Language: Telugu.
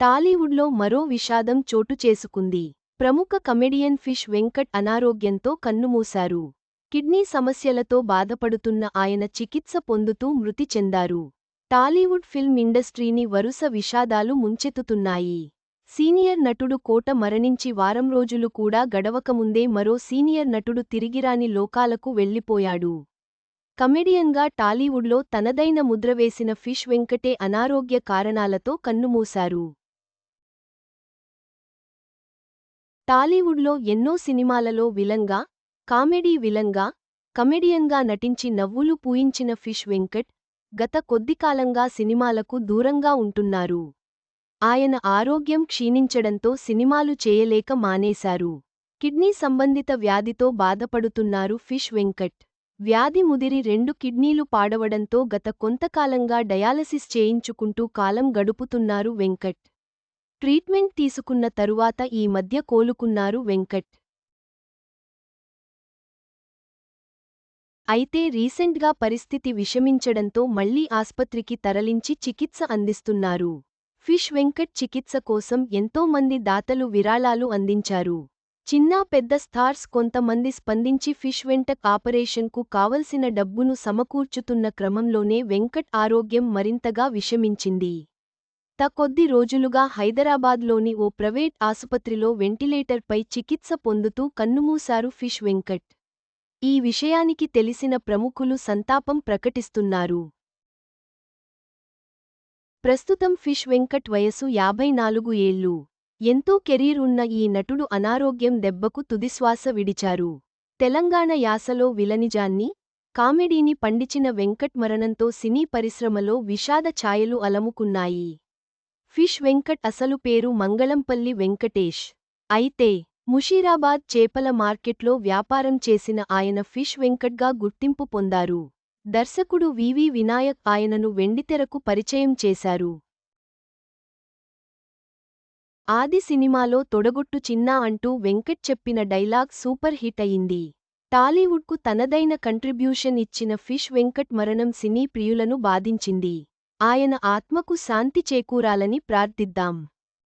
టాలీవుడ్లో మరో విషాదం చోటు చేసుకుంది. ప్రముఖ కమెడియన్ ఫిష్ వెంకట్ అనారోగ్యంతో కన్నుమూశారు. కిడ్నీ సమస్యలతో బాధపడుతున్న ఆయన చికిత్స పొందుతూ మృతి చెందారు. టాలీవుడ్ ఫిల్మ్ ఇండస్ట్రీని వరుస విషాదాలు ముంచెత్తుతున్నాయి. సీనియర్ నటుడు కోట మరణించి వారం రోజులు కూడా గడవకముందే మరో సీనియర్ నటుడు తిరిగిరాని లోకాలకు వెళ్ళిపోయాడు కమెడియన్గా టాలీవుడ్లో తనదైన ముద్ర వేసిన ఫిష్ వెంకటే అనారోగ్య కారణాలతో కన్నుమూశారు. టాలీవుడ్లో ఎన్నో సినిమాలలో విలంగా కామెడీ విలంగా కమెడియన్గా నటించి నవ్వులు పూయించిన ఫిష్ వెంకట్ గత కొద్దికాలంగా సినిమాలకు దూరంగా ఉంటున్నారు. ఆయన ఆరోగ్యం క్షీణించడంతో సినిమాలు చేయలేక మానేశారు. కిడ్నీ సంబంధిత వ్యాధితో బాధపడుతున్నారు ఫిష్ వెంకట్. వ్యాధి ముదిరి రెండు కిడ్నీలు పాడవడంతో గత కొంతకాలంగా డయాలసిస్ చేయించుకుంటూ కాలం గడుపుతున్నారు వెంకట్. ట్రీట్మెంట్ తీసుకున్న తరువాత ఈ మధ్య కోలుకున్నారు వెంకట్. అయితే రీసెంట్గా పరిస్థితి విషమించడంతో మళ్ళీ ఆస్పత్రికి తరలించి చికిత్స అందిస్తున్నారు. ఫిష్ వెంకట్ చికిత్స కోసం ఎంతో మంది దాతలు విరాళాలు అందించారు. చిన్నా పెద్ద స్టార్స్ కొంతమంది స్పందించి ఫిష్ వెంట ఆపరేషన్కు కావలసిన డబ్బును సమకూర్చుతున్న క్రమంలోనే వెంకట్ ఆరోగ్యం మరింతగా విషమించింది. త కొద్ది రోజులుగా హైదరాబాద్లోని ఓ ప్రైవేట్ ఆసుపత్రిలో వెంటిలేటర్పై చికిత్స పొందుతూ కన్నుమూశారు ఫిష్ వెంకట్. ఈ విషయానికి తెలిసిన ప్రముఖులు సంతాపం ప్రకటిస్తున్నారు. ప్రస్తుతం ఫిష్ వెంకట్ వయసు యాభై నాలుగు ఏళ్ళు ఎంతో కెరీర్ ఉన్న ఈ నటుడు అనారోగ్యం దెబ్బకు తుదిశ్వాస విడిచారు. తెలంగాణ యాసలో విలనిజాన్ని కామెడీని పండిచిన వెంకట్ మరణంతో సినీ పరిశ్రమలో విషాద ఛాయలు అలముకున్నాయి. ఫిష్ వెంకట్ అసలు పేరు మంగళంపల్లి వెంకటేష్. అయితే ముషీరాబాద్ చేపల మార్కెట్లో వ్యాపారం చేసిన ఆయన ఫిష్ వెంకట్గా గుర్తింపు పొందారు. దర్శకుడు వివి వినాయక్ ఆయనను వెండితెరకు పరిచయం చేశారు. ఆది సినిమాలో తొడగొట్టు చిన్నా అంటూ వెంకట్ చెప్పిన డైలాగ్ సూపర్ హిట్ అయింది. టాలీవుడ్కు తనదైన కంట్రిబ్యూషన్ ఇచ్చిన ఫిష్ వెంకట్ మరణం సినీ ప్రియులను బాధించింది. ఆయన ఆత్మకు శాంతి చేకూరాలని ప్రార్థిద్దాం.